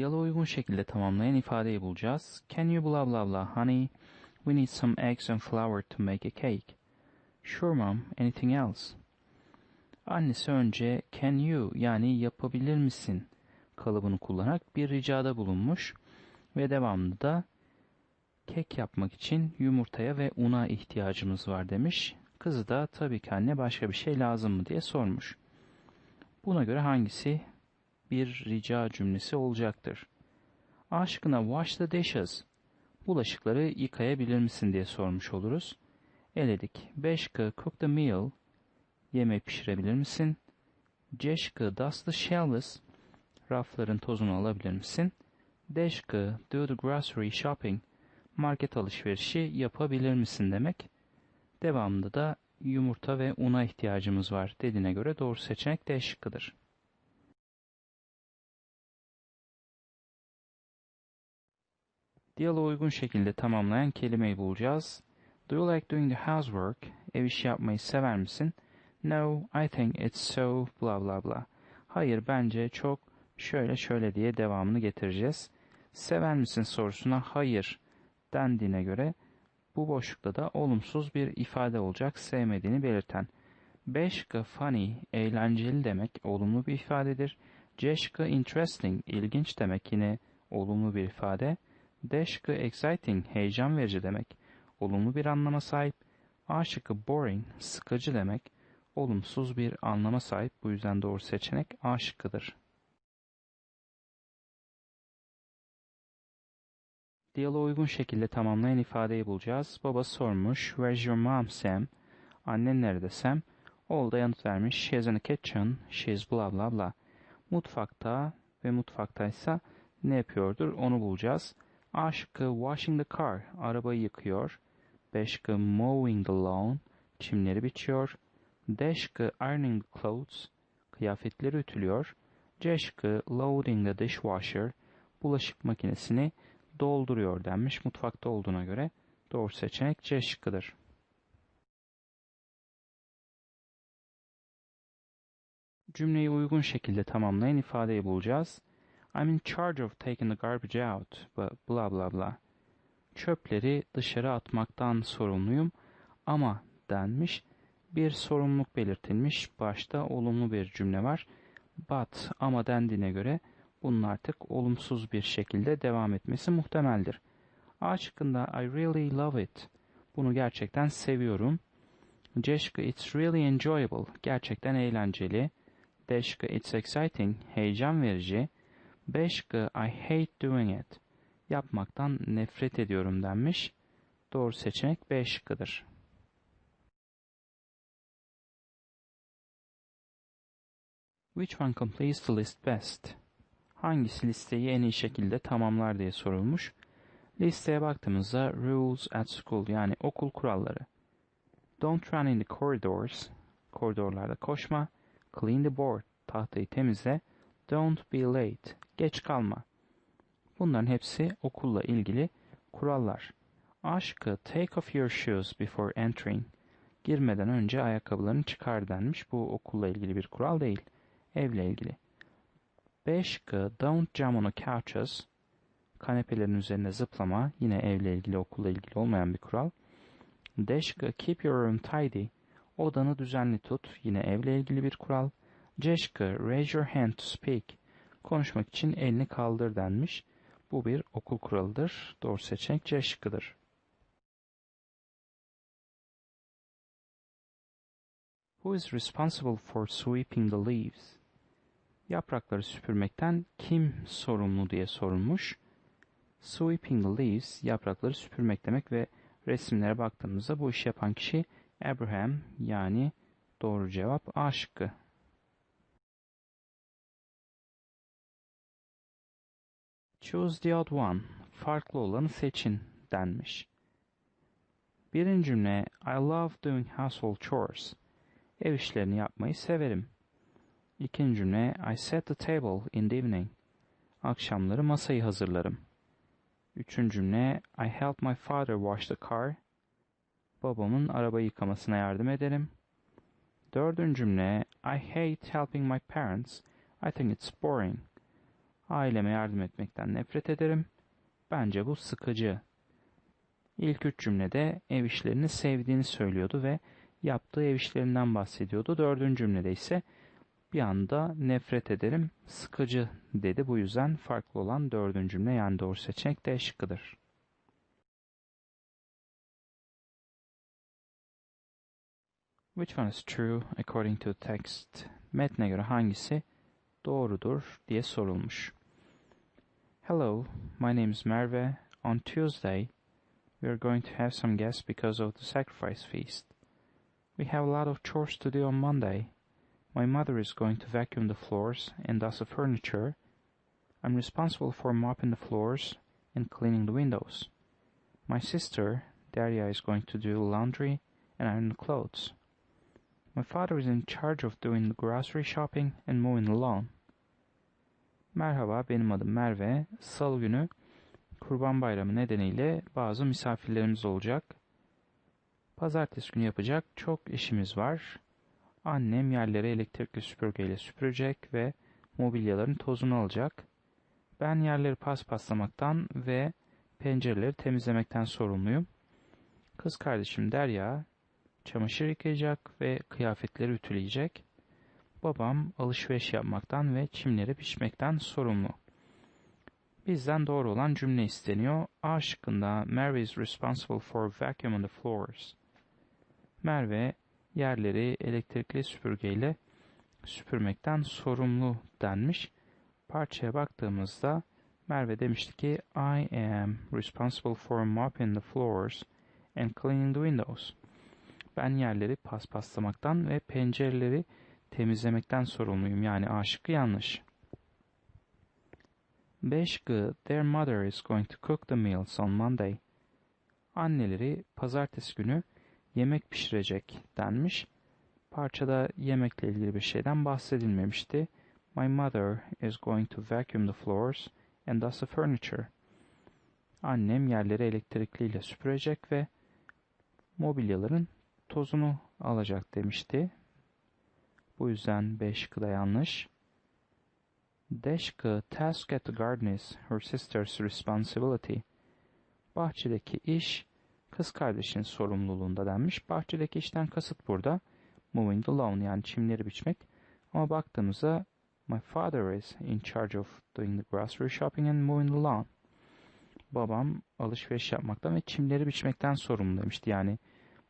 Diyaloğa uygun şekilde tamamlayan ifadeyi bulacağız. Can you blah blah blah honey? We need some eggs and flour to make a cake. Sure mom, anything else? Annesi önce can you yani yapabilir misin kalıbını kullanarak bir ricada bulunmuş ve devamında da kek yapmak için yumurtaya ve una ihtiyacımız var demiş. Kızı da tabii ki anne başka bir şey lazım mı diye sormuş. Buna göre hangisi bir rica cümlesi olacaktır? Aşkına wash the dishes. Bulaşıkları yıkayabilir misin diye sormuş oluruz. Eledik. Beşkı cook the meal. Yemeği pişirebilir misin? Ceşkı dust the shelves. Rafların tozunu alabilir misin? Deşkı do the grocery shopping. Market alışverişi yapabilir misin demek. Devamında da yumurta ve una ihtiyacımız var dediğine göre doğru seçenek D şıkkıdır. Diyaloğa uygun şekilde tamamlayan kelimeyi bulacağız. Do you like doing the housework? Ev işi yapmayı sever misin? No, I think it's so blah blah blah. Hayır, bence çok şöyle şöyle diye devamını getireceğiz. Sever misin sorusuna hayır dendiğine göre bu boşlukta da olumsuz bir ifade olacak sevmediğini belirten. Beşka funny, eğlenceli demek olumlu bir ifadedir. Ceşka interesting, ilginç demek yine olumlu bir ifade. Deşka exciting, heyecan verici demek olumlu bir anlama sahip. A şıkkı boring, sıkıcı demek olumsuz bir anlama sahip. Bu yüzden doğru seçenek A şıkkıdır. Diyaloğa uygun şekilde tamamlayan ifadeyi bulacağız. Baba sormuş, Where's your mom Sam? Annen nerede Sam? Oğul da yanıt vermiş, She's in the kitchen, she's blah blah blah. Mutfakta ve mutfaktaysa ne yapıyordur onu bulacağız. A şıkkı washing the car, arabayı yıkıyor. B şıkkı mowing the lawn, çimleri biçiyor. D şıkkı ironing the clothes, kıyafetleri ütülüyor. C şıkkı loading the dishwasher, bulaşık makinesini dolduruyor denmiş mutfakta olduğuna göre doğru seçenek C şıkkıdır. Cümleyi uygun şekilde tamamlayan ifadeyi bulacağız. I'm in charge of taking the garbage out, but blah blah blah. Çöpleri dışarı atmaktan sorumluyum ama denmiş. Bir sorumluluk belirtilmiş. Başta olumlu bir cümle var. But ama dendiğine göre bunun artık olumsuz bir şekilde devam etmesi muhtemeldir. A şıkkında I really love it. Bunu gerçekten seviyorum. C it's really enjoyable. Gerçekten eğlenceli. D it's exciting. Heyecan verici. B şıkkı I hate doing it. Yapmaktan nefret ediyorum denmiş. Doğru seçenek B şıkkıdır. Which one completes the list best? hangisi listeyi en iyi şekilde tamamlar diye sorulmuş. Listeye baktığımızda rules at school yani okul kuralları. Don't run in the corridors, koridorlarda koşma. Clean the board, tahtayı temizle. Don't be late, geç kalma. Bunların hepsi okulla ilgili kurallar. Aşkı take off your shoes before entering. Girmeden önce ayakkabılarını çıkar denmiş. Bu okulla ilgili bir kural değil. Evle ilgili. B şıkkı Don't jump on the couches. Kanepelerin üzerine zıplama. Yine evle ilgili okulla ilgili olmayan bir kural. D şıkkı Keep your room tidy. Odanı düzenli tut. Yine evle ilgili bir kural. C şıkkı Raise your hand to speak. Konuşmak için elini kaldır denmiş. Bu bir okul kuralıdır. Doğru seçenek C şıkkıdır. Who is responsible for sweeping the leaves? Yaprakları süpürmekten kim sorumlu diye sorulmuş. Sweeping the leaves yaprakları süpürmek demek ve resimlere baktığımızda bu işi yapan kişi Abraham yani doğru cevap A şıkkı. Choose the odd one. Farklı olanı seçin denmiş. Birinci cümle I love doing household chores. Ev işlerini yapmayı severim. İkinci cümle I set the table in the evening. Akşamları masayı hazırlarım. Üçüncü cümle I help my father wash the car. Babamın araba yıkamasına yardım ederim. Dördüncü cümle I hate helping my parents. I think it's boring. Aileme yardım etmekten nefret ederim. Bence bu sıkıcı. İlk üç cümlede ev işlerini sevdiğini söylüyordu ve yaptığı ev işlerinden bahsediyordu. Dördüncü cümlede ise bir anda nefret ederim, sıkıcı dedi. Bu yüzden farklı olan dördüncü cümle yani doğru seçenek D şıkkıdır. Which one is true according to the text? Metne göre hangisi doğrudur diye sorulmuş. Hello, my name is Merve. On Tuesday, we are going to have some guests because of the sacrifice feast. We have a lot of chores to do on Monday. My mother is going to vacuum the floors and dust the furniture. I'm responsible for mopping the floors and cleaning the windows. My sister, Daria, is going to do laundry and iron the clothes. My father is in charge of doing the grocery shopping and mowing the lawn. Merhaba, benim adım Merve. Salı günü Kurban Bayramı nedeniyle bazı misafirlerimiz olacak. Pazartesi günü yapacak çok işimiz var. Annem yerleri elektrikli süpürgeyle süpürecek ve mobilyaların tozunu alacak. Ben yerleri paspaslamaktan ve pencereleri temizlemekten sorumluyum. Kız kardeşim Derya çamaşır yıkayacak ve kıyafetleri ütüleyecek. Babam alışveriş yapmaktan ve çimleri biçmekten sorumlu. Bizden doğru olan cümle isteniyor. A şıkkında Mary is responsible for vacuuming the floors. Merve yerleri elektrikli süpürgeyle süpürmekten sorumlu denmiş. Parçaya baktığımızda Merve demişti ki I am responsible for mopping the floors and cleaning the windows. Ben yerleri paspaslamaktan ve pencereleri temizlemekten sorumluyum. Yani A şıkkı yanlış. B şıkkı Their mother is going to cook the meals on Monday. Anneleri pazartesi günü yemek pişirecek denmiş. Parçada yemekle ilgili bir şeyden bahsedilmemişti. My mother is going to vacuum the floors and dust the furniture. Annem yerleri elektrikliyle süpürecek ve mobilyaların tozunu alacak demişti. Bu yüzden B şıkkı da yanlış. D şıkkı task at the garden is her sister's responsibility. Bahçedeki iş kız kardeşin sorumluluğunda denmiş. Bahçedeki işten kasıt burada moving the lawn yani çimleri biçmek. Ama baktığımızda my father is in charge of doing the grocery shopping and moving the lawn. Babam alışveriş yapmaktan ve çimleri biçmekten sorumlu demişti. Yani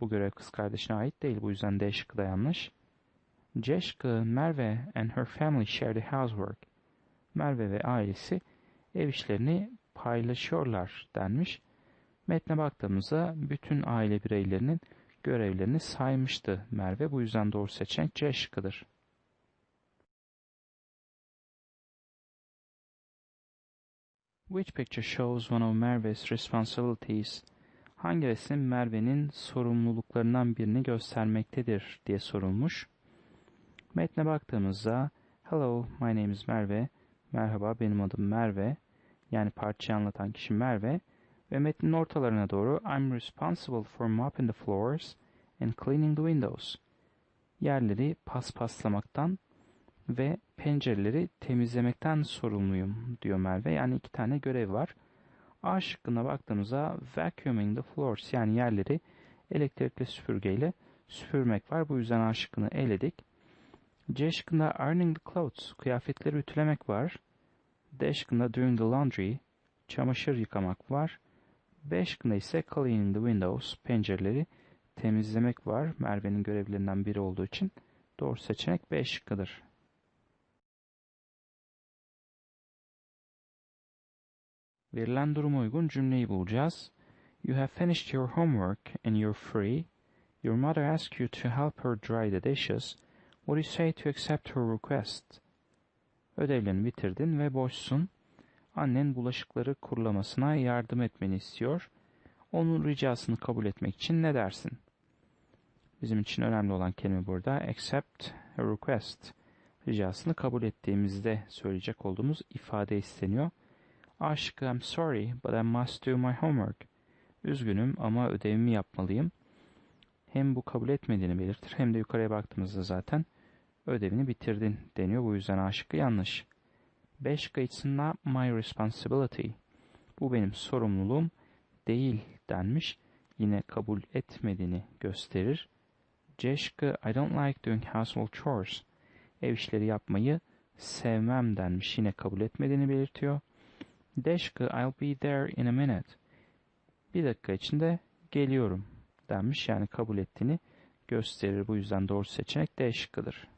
bu görev kız kardeşine ait değil. Bu yüzden D şıkkı da yanlış. C şıkkı Merve and her family share the housework. Merve ve ailesi ev işlerini paylaşıyorlar denmiş. Metne baktığımızda bütün aile bireylerinin görevlerini saymıştı Merve. Bu yüzden doğru seçenek C. Which picture shows one of Merve's responsibilities? Hangi resim Merve'nin sorumluluklarından birini göstermektedir diye sorulmuş. Metne baktığımızda Hello, my name is Merve. Merhaba, benim adım Merve. Yani parçayı anlatan kişi Merve. Ve metnin ortalarına doğru I'm responsible for mopping the floors and cleaning the windows. Yerleri paspaslamaktan ve pencereleri temizlemekten sorumluyum diyor Merve. Yani iki tane görev var. A şıkkına baktığımızda vacuuming the floors yani yerleri elektrikli süpürgeyle süpürmek var. Bu yüzden A şıkkını eledik. C şıkkında ironing the clothes kıyafetleri ütülemek var. D şıkkında doing the laundry çamaşır yıkamak var. B şıkkında ise cleaning the windows pencereleri temizlemek var. Merve'nin görevlerinden biri olduğu için doğru seçenek B şıkkıdır. Verilen duruma uygun cümleyi bulacağız. You have finished your homework and you're free. Your mother asks you to help her dry the dishes. Do you say to accept her request? Ödevlerini bitirdin ve boşsun. Annen bulaşıkları kurulamasına yardım etmeni istiyor. Onun ricasını kabul etmek için ne dersin? Bizim için önemli olan kelime burada accept a request. Ricasını kabul ettiğimizde söyleyecek olduğumuz ifade isteniyor. Aşkı I'm sorry but I must do my homework. Üzgünüm ama ödevimi yapmalıyım. Hem bu kabul etmediğini belirtir hem de yukarıya baktığımızda zaten ödevini bitirdin deniyor. Bu yüzden A şıkkı yanlış. İt's not my responsibility. Bu benim sorumluluğum değil denmiş. Yine kabul etmediğini gösterir. Ceşka I don't like doing household chores. Ev işleri yapmayı sevmem denmiş. Yine kabul etmediğini belirtiyor. Deşka I'll be there in a minute. Bir dakika içinde geliyorum denmiş. Yani kabul ettiğini gösterir. Bu yüzden doğru seçenek D şıkkıdır.